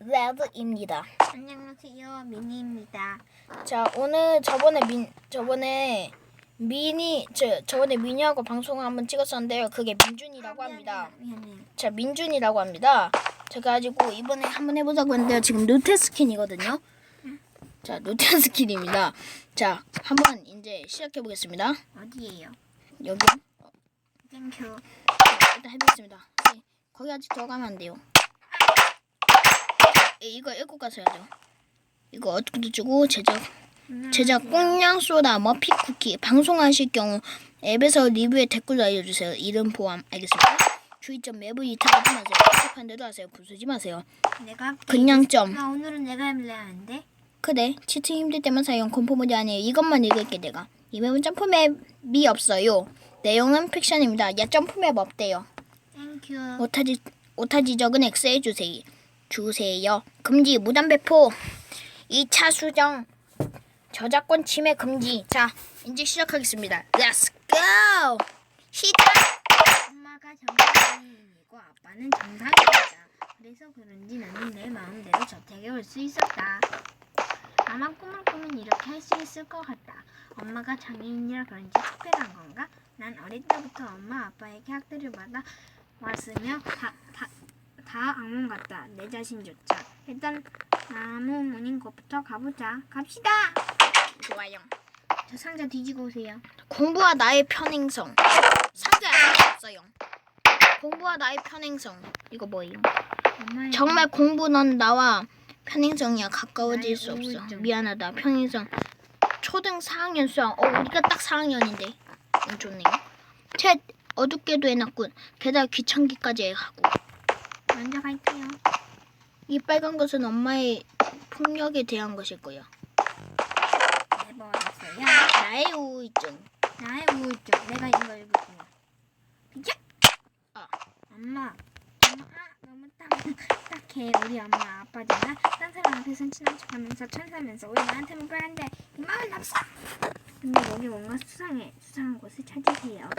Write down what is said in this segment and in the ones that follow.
레드입니다. 안녕하세요, 미니입니다. 자 오늘 저번에 민 저번에 미니 저 저번에 미니하고 방송을 한번 찍었었는데요. 그게 민준이라고 합니다. 미안해요. 자 민준이라고 합니다. 제가 가지고 이번에 한번 해보자고 했는데요. 지금 누테 스킨이거든요. 자 누테 스킨입니다. 자 한번 이제 시작해 보겠습니다. 어디예요? 여기 어, 땡큐. 일단 해보겠습니다. 네, 거기 아직 들어가면 안 돼요. 예, 이거 읽고 가서 해야죠. 이거 어떻게 주고 제작 제작 꽁냥 소다 머피 쿠키 방송하실 경우 앱에서 리뷰에 댓글 알려주세요. 이름 포함 알겠습니다. 주의점 매부 이탈하지 마세요. 부족한 데도 하세요. 부수지 마세요. 내가 할게. 그냥 점. 나 오늘은 내가 할래 하는데. 그래 치트 힘들 때만 사용 공포 모드 아니에요. 이것만 읽을게 내가. 이 맵은 점프맵이 없어요. 내용은 픽션입니다. 야 점프맵 없대요. 땡큐. 오타 지 오타 지적은 X해 주세요. 주세요. 금지 무단 배포. 2차 수정. 저작권 침해 금지. 자, 이제 시작하겠습니다. Let's go. 시작. 엄마가 정상인이고 아빠는 정상입니다. 그래서 그런지 나는 내 마음대로 저택에 올 수 있었다. 아마 꿈을 꾸면 이렇게 할 수 있을 것 같다. 엄마가 장애인이라 그런지 특별한 건가? 난 어릴 때부터 엄마 아빠에게 학대를 받아 왔으며 다, 다, 다 악몽 같다. 내 자신조차. 일단 나무 문인 곳부터 가보자. 갑시다. 좋아요. 저 상자 뒤지고 오세요. 공부와 나의 편행성. 상자 안에 없어요. 공부와 나의 편행성. 이거 뭐예요? 엄마의 정말 공부 넌 나와 편행성이야 가까워질 수 없어. 우울증. 미안하다 편행성. 초등 4학년 수학. 어 우리가 딱 4학년인데. 음, 좋네요. 책 어둡게도 해놨군. 게다가 귀찮기까지 하고. 먼저 갈게요. 이 빨간 것은 엄마의 폭력에 대한 거야. 내버렸어요. 나의 우울증. 나의 우울증. 내가 이거 읽을게요. 비켜! 아. 엄마. 엄마, 아, 너무 딱, 딱해. 우리 엄마, 아빠잖아. 딴 사람 앞에선 친한 척 하면서 천사면서 왜 나한테만 빨간데 이 마음은 없어. 근데 여기 뭔가 수상해. 수상한 곳을 찾으세요.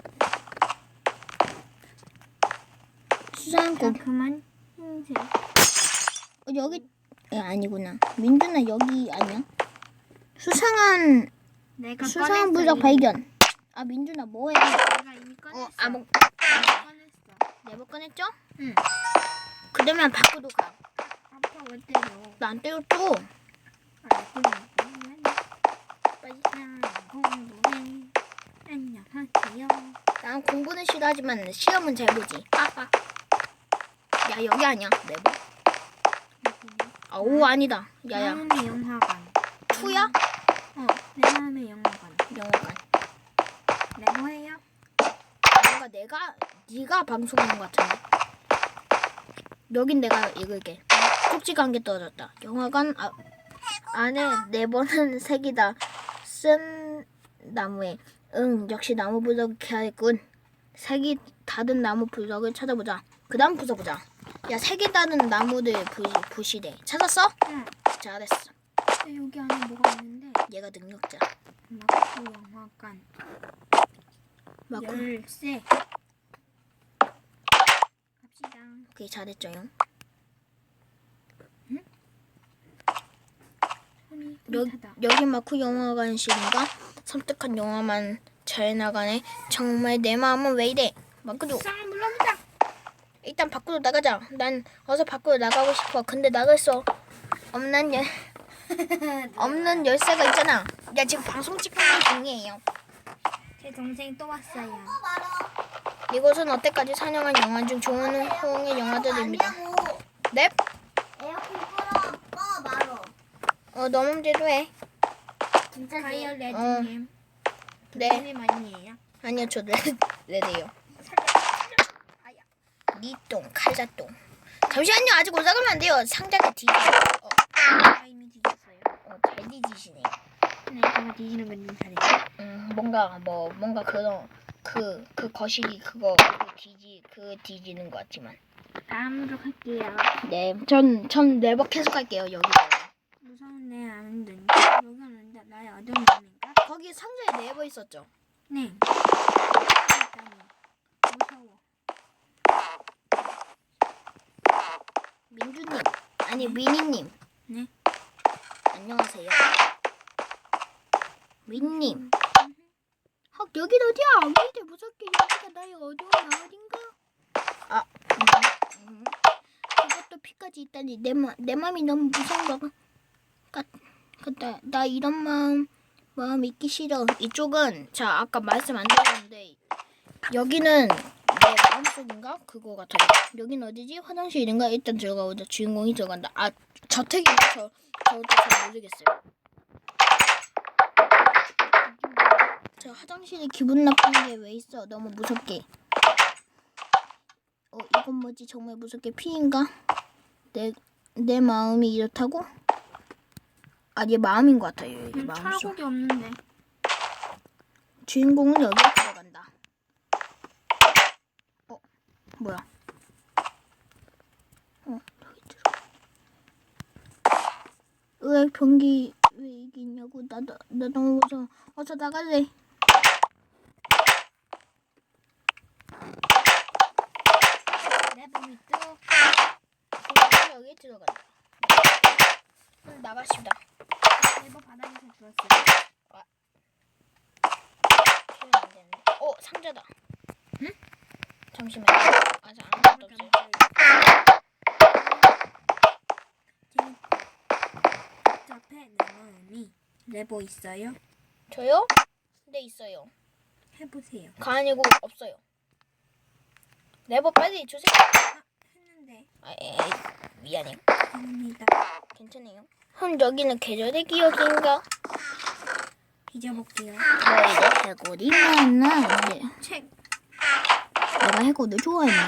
수상한 자, 거 그만 흰색. 어, 여기 야, 아니구나. 민준아 여기 아니야? 수상한 내가 수상한 꺼냈어, 이미. 발견. 아 민준아 뭐해? 내가 이미 꺼냈어. 어, 아, 뭐, 내가 꺼냈어. 네번 꺼냈죠? 응. 그러면 밖으로 가. 아빠 왜 때려? 나 안 때렸죠? 아, 때리면 빨리 공부해. 안녕하세요. 난 공부는 싫어하지만 시험은 잘 보지. 아빠. 야 여기 아니야. 네번. 아오 아니다. 야야. 마음의 영화관. 투야? 어, 내 마음의 영화관. 영화관. 네, 뭐예요? 뭔가 내가 네가 방송하는 것 같은데. 여긴 내가 읽을게. 쪽지가 한개 떨어졌다. 영화관 아, 안에 네 번은 색이다. 쓴 나무에 응 역시 나무 부적이 켜야겠군. 색이 닫은 나무 부적을 찾아보자. 그 다음 부숴보자. 야 색이 닫은 나무들 부, 부시래. 찾았어? 응. 잘했어. 근데 여기 안에 뭐가 있는데? 얘가 능력자. 마크 영화관. 마크. 열쇠. 갑시다. 오케이 잘했죠요. 손이 여기, 타다. 여기 마크 영화관실인가? 섬뜩한 영화만 잘 나가네. 정말 내 마음은 왜 이래? 마크도 물러보자. 일단 밖으로 나가자. 난 어서 밖으로 나가고 싶어. 근데 나갈 수 없는 열 없는 열쇠가 있잖아. 야 지금 방송 찍고 있는 중이에요. 제 동생 또 왔어요. 이곳은 어때까지 산영한 영화 중 좋은 호응의 영화들입니다. 넵? 에어컨 꺼. 어 너무 대로 해. 진짜 가이어 어. 레드님. 네. 님 아니에요? 아니요 저 레드 레드요. 니똥 칼자똥. 잠시만요 아직 올라가면 안 돼요. 상자가 뒤져. 어, 아, 이미 뒤졌어요. 어, 잘 뒤지시네. 네, 제가 뒤지는 건좀 잘해요. 음, 뭔가 뭐 뭔가 그런 그그 거시기 그거 그 뒤지 그 뒤지는 것 같지만. 다음으로 갈게요. 네, 전전 네버 계속 할게요 여기. 무서운 내 아는데 여기 오는데 나의 어두운 마음인가? 거기 상자에 네버 있었죠. 네. 일단은 무서워. 민주님 아니 미니님. 네? 안녕하세요. 미니님. 헉 여긴 어디야? 왜 이래 무섭게 여기가 나의 어두운 마을인가? 아, 음, 음. 이것도 피까지 있다니 내, 마, 내 마음이 너무 무서운 거 같, 같다. 나 이런 마음 마음 있기 싫어. 이쪽은 자 아까 말씀 안 드렸는데 여기는 속인가 그거 같아요. 여긴 어디지? 화장실인가? 일단 들어가보자. 주인공이 들어간다. 아 저택인가? 저 저도 잘 모르겠어요. 저 화장실에 기분 나쁜 게 왜 있어? 너무 무섭게. 어 이건 뭐지? 정말 무섭게 피인가? 내 내 마음이 이렇다고? 아 얘 마음인 것 같아요. 여기 음, 마음 속. 철곡이 없는데. 주인공은 여기 들어간다. 어, 뭐야? 어, 여기 들어. 왜 변기 왜 이게 있냐고? 나, 나, 나 너무 무서워. 어서 나갈래. 내 몸이 뚝. 여기 들어간다. 그럼 나가십니다. 네버 바닥에서. 표현 안 되는데. 어, 상자다. 응? 잠시만요. 아직 아무것도 없어요. 지금 복잡해 내 마음이. 레버 있어요? 저요? 네, 있어요. 해보세요. 가 아니고 없어요. 레버 빨리 주세요. 했는데 아, 에이, 미안해요. 됩니다. 괜찮아요. 그럼 여기는 계절의 기억인가? 잊어볼게요. 저 이제 해골이 만나 이제 책. 내가 해골을 좋아했나?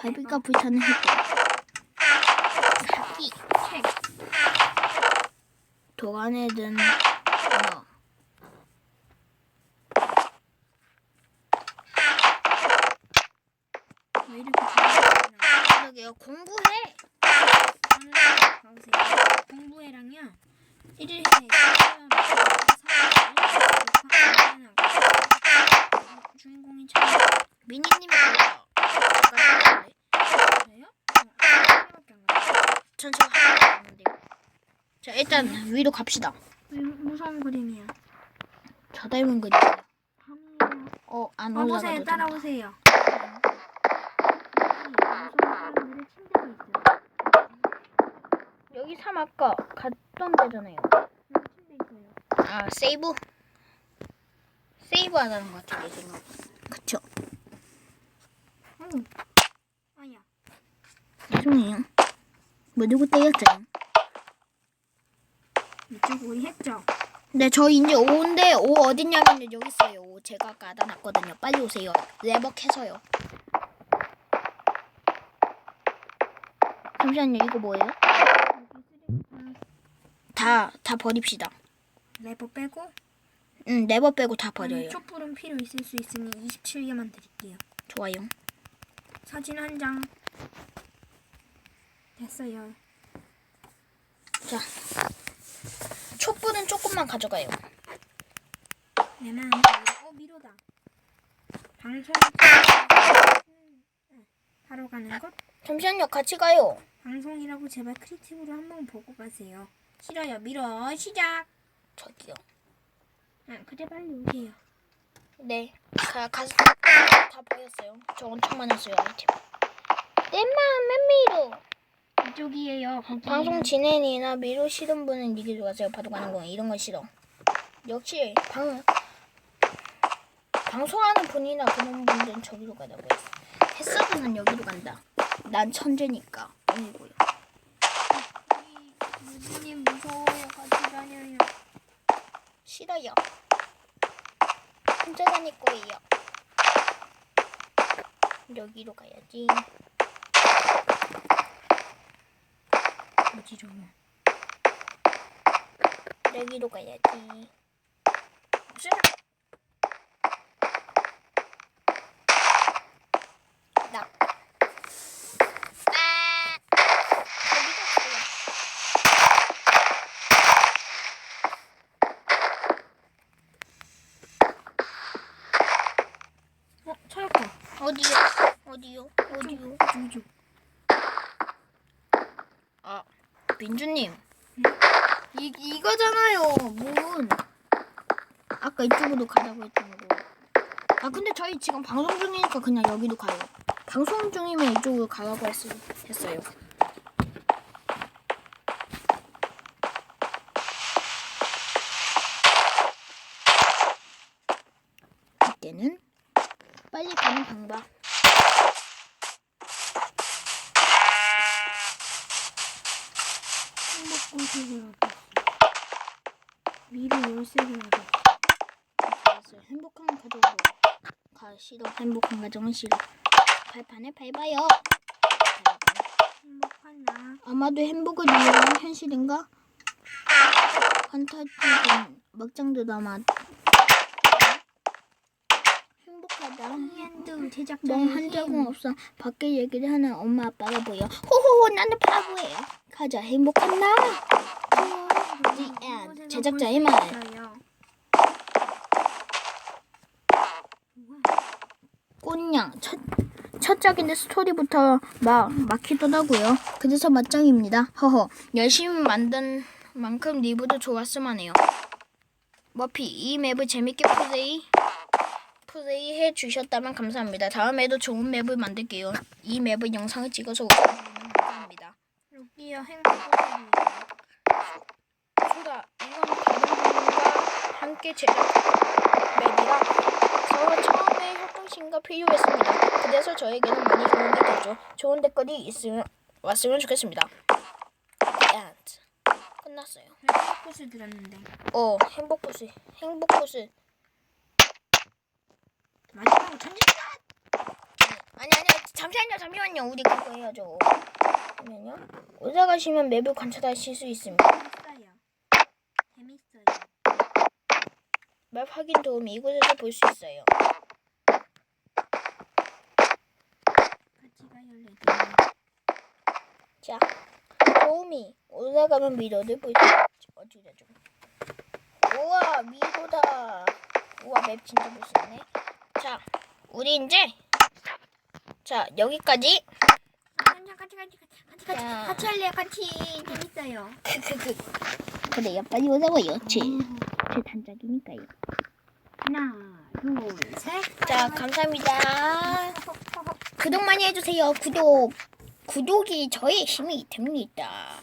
발빛과 불타는 해골 사기 책. 도안에 든 뭐. 왜 이렇게 잘하나? 그러게요 공부해. 공부해랑요. 1일 해. 주인공이 참 미니님이 안. 전 하나도 안 했는데요 자 일단 위로 갑시다 무서운 그림이야. 저 닮은 밤이에요. 어안 어, 올라가도 보세요. 된다. 따라오세요. 여기 삼 아까 갔던 데잖아요. 아 세이브 세이브 하자는 것 같아요 내 생각 그쵸 응. 아야. 죄송해요 뭐 누구 때렸어요 이쪽 우리 했죠? 네, 저 이제 5인데 5 어딨냐면 여기 있어요. 5 제가 아까 알아놨거든요. 빨리 오세요. 레버캐서요. 잠시만요. 이거 뭐예요? 다, 다 버립시다. 레버 빼고 응, 레버 빼고 다 버려요. 촛불은 필요 있을 수 있으니 27개만 드릴게요. 좋아요. 사진 한 장. 됐어요. 자. 촛불은 조금만 가져가요. 내 마음 어 미로다. 방송 하러 가는 것? 잠시만요. 같이 가요. 방송이라고 제발 크리틱으로 한 번 보고 가세요. 싫어요. 미러 시작. 저기요. 아, 그래 빨리 오세요. 네. 가, 가서 다 버렸어요. 저 엄청 많았어요. 아이템. 내 마음은 미로. 이쪽이에요. 방송 진행이나 미로 싫은 분은 이기로 가세요. 바로 가는 거 이런 건 싫어. 역시 방 방송하는 분이나 그런 분들은 저기로 가자고 했어. 햇서드는 여기로 간다. 난 천재니까 아니고요. 유진님 무서워요. 같이 다녀요. 싫어요. 혼자 다닐 거예요. 여기로 가야지. 어지러워. 여기로 가야지. 싫어. 나. 아. 거기가 뭐야? 어 찾았다. 어디요? 어디요? 어디요? 이쪽. 아, 민주님. 이 이거잖아요. 문. 아까 이쪽으로 가라고 했던 거. 아 근데 저희 지금 방송 중이니까 그냥 여기도 가요. 방송 중이면 이쪽으로 가라고 했, 했어요. 이때는 빨리 가는 방법. 행복꽃을 미리 열쇠를. 알았어요. 행복한 가족으로 가 싫어. 행복한 가정은 싫어. 발판에 밟아요. 행복한 나. 아마도 행복을 위한 현실인가? 환타지는 먹장 드라마 현도 제작자. 멍한 적은 없어. 밖에 얘기를 하는 엄마 아빠가 보여. 호호호 나는 바보예요. 가자 행복한 나. The end. 제작자의 말. 꽃냥 첫 첫작인데 스토리부터 막 막히더라고요. 그래서 맞짱입니다. 허허 열심히 만든 만큼 리뷰도 좋았으만 해요. 머피 이 맵을 재밌게 플레이 플레이해 주셨다면 감사합니다. 다음에도 좋은 맵을 만들게요. 이 맵을 영상을 찍어서 올려주면 감사합니다. 여기요 행복꽃이. 소다 이건 다른 분과 함께 제작 맵이라 저 처음에 협동심과 필요했습니다. 그래서 저에게는 많이 도움이 됐죠. 좋은 댓글이 있으면 왔으면 좋겠습니다. 끝났어요. 행복꽃을 들었는데 어 행복꽃을 행복꽃을 마지막으로 천지가 아니 아니 잠시만요 잠시만요 우리 그거 해야죠. 잠시만요. 올라가시면 맵을 관찰하실 수 있습니다. 재밌어요. 재밌어요. 맵 확인 도움이 이곳에서 볼 수 있어요. 가치가 열네. 자, 도움이 올라가면 미러를 볼수 있지. 어디다 좀. 우와, 미로다. 우와, 맵 진짜 볼수 있네. 자, 우리 이제 자 여기까지. 같이 같이 같이 같이 같이 자. 같이 할래요. 같이 재밌어요. 크크크. 그래요, 빨리 올라와요. 제, 제 단짝이니까요. 하나, 둘, 셋. 자, 감사합니다. 구독 많이 해주세요. 구독. 구독이 저의 힘이 됩니다.